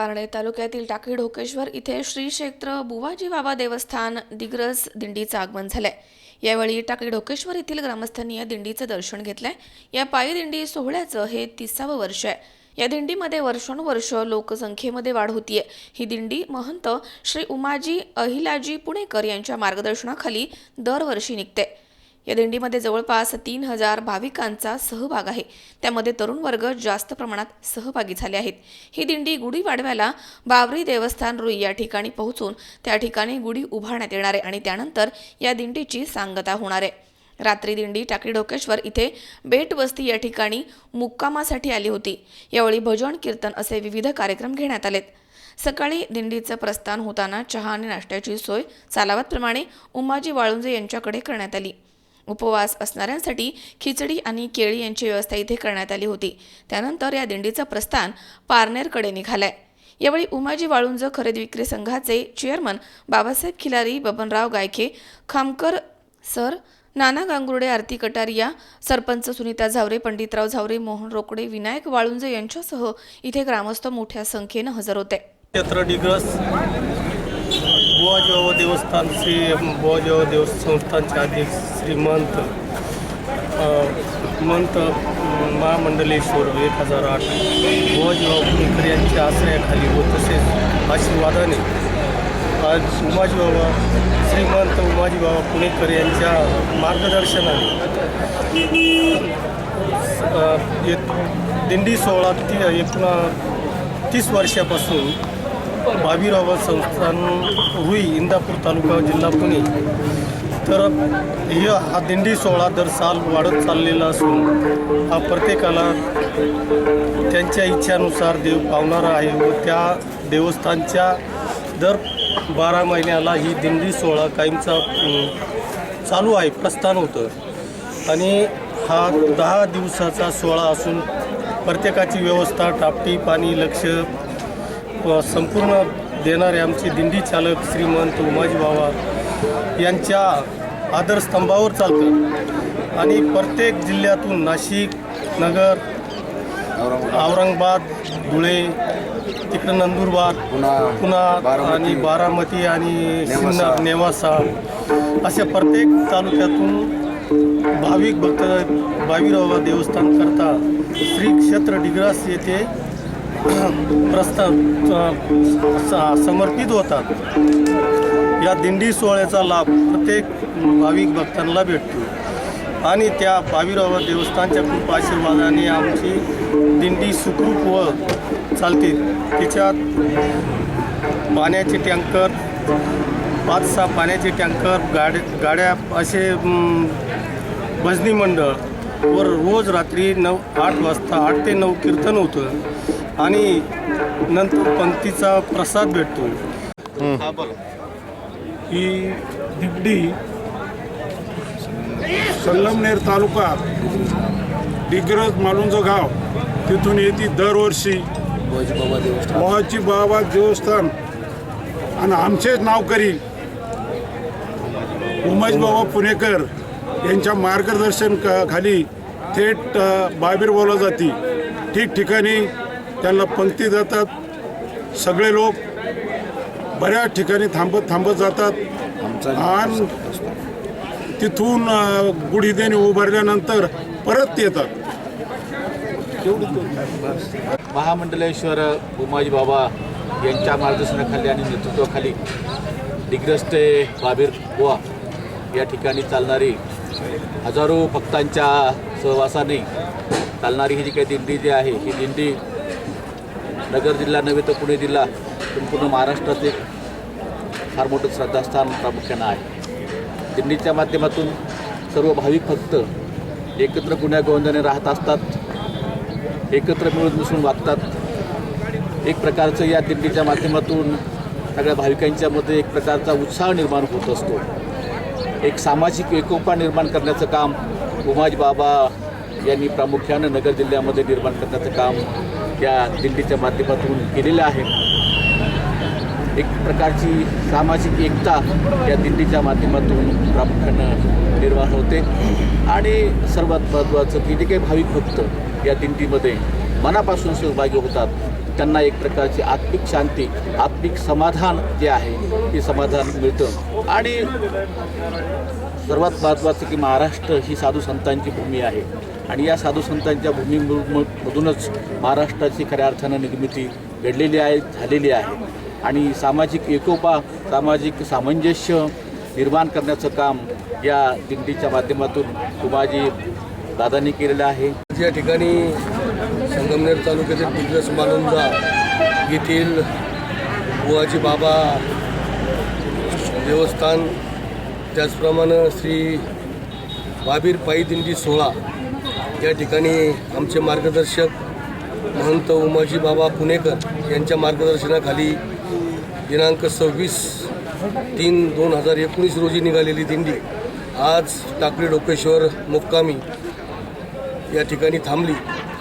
पारणे तालुक्यातील टाकळी ढोकेश्वर इथे श्री क्षेत्र बुवाजी बाबा देवस्थान दिग्रस दिंडीचं आगमन झालंय. यावेळी टाकळी ढोकेश्वर येथील ग्रामस्थांनी या दिंडीचं दर्शन घेतलंय. या पायी दिंडी सोहळ्याचं हे तिसावं वर्ष आहे. या दिंडीमध्ये वर्षानुवर्ष लोकसंख्येमध्ये वाढ होतीये. ही दिंडी महंत श्री उमाजी अहिलाजी पुणेकर यांच्या मार्गदर्शनाखाली दरवर्षी निघते. या दिंडीमध्ये जवळपास तीन हजार भाविकांचा सहभाग आहे. त्यामध्ये तरुण वर्ग जास्त प्रमाणात सहभागी झाले आहेत. ही दिंडी गुढीपाडव्याला बाबरी बावरी देवस्थान रुई या ठिकाणी पोहोचून त्या ठिकाणी गुढी उभारण्यात येणार आहे आणि त्यानंतर या दिंडीची सांगता होणार आहे. रात्री दिंडी टाकळी डोकेश्वर इथे बेट वस्ती या ठिकाणी मुक्कामासाठी आली होती. यावेळी भजन कीर्तन असे विविध कार्यक्रम घेण्यात आलेत. सकाळी दिंडीचं प्रस्थान होताना चहा आणि नाश्त्याची सोय चालावतप्रमाणे उमाजी वाळुंजे यांच्याकडे करण्यात आली. उपवास असणाऱ्यांसाठी खिचडी आणि केळी यांची व्यवस्था इथे करण्यात आली होती. त्यानंतर या दिंडीचं प्रस्थान पारनेरकडे निघालंय. यावेळी उमाजी वाळुंज खरेदी विक्री संघाचे चेअरमन बाबासाहेब खिलारी बबनराव गायके खामकर सर नाना गांगुर्डे आरती कटारिया सरपंच सुनीता झावरे पंडितराव झावरे मोहन रोकडे विनायक वाळुंज यांच्यासह इथे ग्रामस्थ मोठ्या संख्येनं हजर होते. बुवाजीबाबा देवस्थान श्री बुवाजीबाबा देव संस्थानचे अध्यक्ष श्रीमंत अ, मंत महामंडलेश्वर एक हजार आठ. बुवाजीबाबा पुणेकर यांच्या आश्रयाखाली व तसेच आशीर्वादाने आज उमाजीबाबा श्रीमंत उमाजीबाबा पुणेकर यांच्या मार्गदर्शनाने दिंडी सोहळा ती एकूण तीस वर्षापासून बाबीराव संस्थान रुई इंदापूर तालुका जिल्हा पुणे. तर हे हा दिंडी सोहळा दर साल वाढत चाललेला असून हा प्रत्येकाला त्यांच्या इच्छानुसार देव पावणारा आहे व त्या देवस्थानच्या दर बारा महिन्याला ही दिंडी सोहळा कायमचा चालू आहे प्रस्थान होतं. आणि हा दहा दिवसाचा सोहळा असून प्रत्येकाची व्यवस्था टापटी पाणी लक्ष संपूर्ण देणारे आमचे दिंडी चालक श्रीमंत उमाजी बाबा यांच्या आदरस्तंभावर चालतं आणि प्रत्येक जिल्ह्यातून नाशिक नगर औरंगाबाद धुळे तिकडं नंदुरबार पुन्हा आणि बारामती आणि सिन्नर नेवासा. अशा प्रत्येक तालुक्यातून भाविक भक्त बावीराव देवस्थान करता श्री क्षेत्र डिग्रास येथे प्रस्ताव समर्पित होतात. या दिंडी सोहळ्याचा लाभ प्रत्येक भाविक भक्तांना भेटतो. आणि त्या बावीराव देवस्थानच्या खूप आशीर्वादाने आमची दिंडी सुखरूप व चालते. तिच्यात पाण्याचे टँकर पाच सहा पाण्याचे टँकर गाड गाड्या असे भजनी मंडळ वर रोज रात्री नऊ आठ वाजता आठ ते नऊ कीर्तन होतं. आणि नंतर पंक्तीचा प्रसाद भेटतो. हा ही दिंडी संगमनेर तालुका डिग्रज मालुंज गाव. तिथून येते दरवर्षी मोहाची बाबा देवस्थान. आणि आमचेच नाव करील उमेश बाबा पुणेकर यांच्या मार्गदर्शन क- खाली थेट बाबीर बोला जाते. ठिकठिकाणी त्यांना पंक्ती जातात सगळे लोक बऱ्याच ठिकाणी थांबत थांबत जातात. आणि तिथून अ, गुढी देणे उभारल्यानंतर परत येतात. महामंडलेश्वर उमाजी बाबा यांच्या मार्गदर्शनाखाली आणि नेतृत्वाखाली दिग्रस ते बाबीर गोवा या ठिकाणी चालणारी हजारो भक्तांच्या सहवासाने चालणारी ही जी काही दिंडी जी आहे ही दिंडी नगर जिल्हा नव्हे तर पुणे जिल्हा संपूर्ण महाराष्ट्रात एक फार मोठं श्रद्धास्थान प्रामुख्यानं आहे. दिंडीच्या माध्यमातून सर्व भाविक फक्त एकत्र गुण्यागोंदाने राहत असतात एकत्र मिळून मिसळून वागतात. एक प्रकारचं या दिंडीच्या माध्यमातून सगळ्या भाविकांच्यामध्ये एक प्रकारचा उत्साह निर्माण होत असतो. एक सामाजिक एकोपा निर्माण करण्याचं काम उमाज बाबा यांनी प्रामुख्यानं नगर जिल्ह्यामध्ये निर्माण करण्याचं काम या दिंडीच्या माध्यमातून केलेलं आहे. एक प्रकारची सामाजिक एकता या दिंडीच्या माध्यमातून प्रामुख्यानं निर्माण होते. आणि सर्वात महत्त्वाचं की जे काही भाविक भक्त या दिंडीमध्ये मनापासून सहभागी होतात त्यांना एक प्रकारची आत्मिक शांती आत्मिक समाधान जे आहे ते समाधान मिळतं. आणि सर्वात महत्त्वाचं की महाराष्ट्र ही साधू संतांची भूमी आहे. आणि या साधू संतांच्या भूमीमधूनच महाराष्ट्राची खऱ्या अर्थानं निर्मिती घडलेली आहे झालेली आहे. आणि सामाजिक एकोपा सामाजिक सामंजस्य निर्माण करण्याचं काम या दिंडीच्या माध्यमातून उमाजी दादांनी केलेलं आहे. या ठिकाणी संगमनेर तालुक्यातील दिग्रस मालुंजा येथील बुवाजी बाबा देवस्थान त्याचप्रमाणे श्री बाबीर पायी दिंडी सोहळा या ठिकाणी आमचे मार्गदर्शक महंत उमाजी बाबा पुणेकर यांच्या मार्गदर्शनाखाली दिनांक सव्वीस तीन दोन हजार एकोणीस रोजी निघालेली दिंडी आज टाकळी डोकेश्वर मुक्कामी या ठिकाणी थांबली.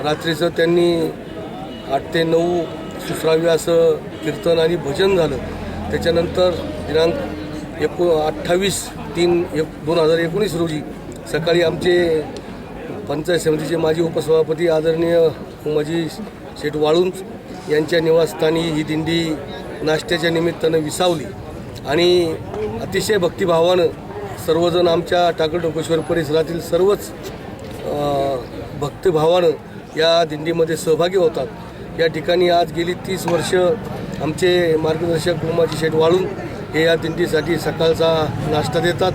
रात्रीचं त्यांनी आठ ते नऊ सुसरावी असं कीर्तन आणि भजन झालं. त्याच्यानंतर दिनांक एको अठ्ठावीस तीन एक दोन हजार एकोणीस रोजी सकाळी आमचे पंचायत समितीचे माजी उपसभापती आदरणीय उमाजी शेठ वाळुंज यांच्या निवासस्थानी ही दिंडी नाश्त्याच्या निमित्तानं विसावली. आणि अतिशय भक्तिभावानं सर्वजण आमच्या टाकळटोकेश्वर परिसरातील सर्वच भक्तिभावानं या दिंडीमध्ये सहभागी होतात. या ठिकाणी आज गेली तीस वर्ष आमचे मार्गदर्शक उमाजी शेठ वाळून हे या दिंडीसाठी सकाळचा नाश्ता देतात.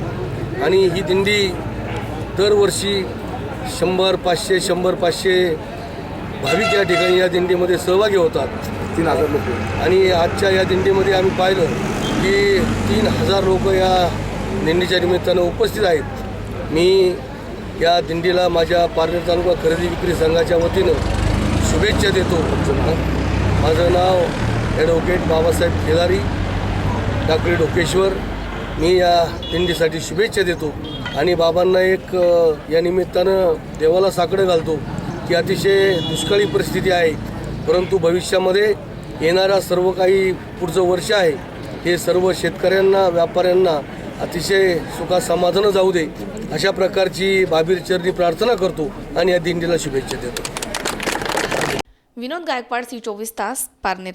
आणि ही दिंडी दरवर्षी शंभर पाचशे शंभर पाचशे भाविक या ठिकाणी या दिंडीमध्ये सहभागी होतात. तीन हजार लोक. आणि आजच्या या दिंडीमध्ये आम्ही पाहिलं की तीन हजार लोक या दिंडीच्या निमित्तानं उपस्थित आहेत. मी या दिंडीला माझ्या पारनेर तालुका खरेदी विक्री संघाच्या वतीनं शुभेच्छा देतो. माझं नाव ॲडव्होकेट बाबासाहेब खेलारी. टाकळी डोकेश्वर मी या दिंडीसाठी शुभेच्छा देतो. आणि बाबांना एक या निमित्तानं देवाला साकडं घालतो की अतिशय दुष्काळी परिस्थिती आहे. परंतु भविष्यामध्ये येणारा सर्व काही पुढचं वर्ष आहे. हे सर्व शेतकऱ्यांना व्यापाऱ्यांना अतिशय सुखा समाधानं जाऊ दे. अशा प्रकारची बाबीर चरणी प्रार्थना करतो आणि या दिंडीला शुभेच्छा देतो. विनोद गायकवाड सी चोवीस तास पारनेर.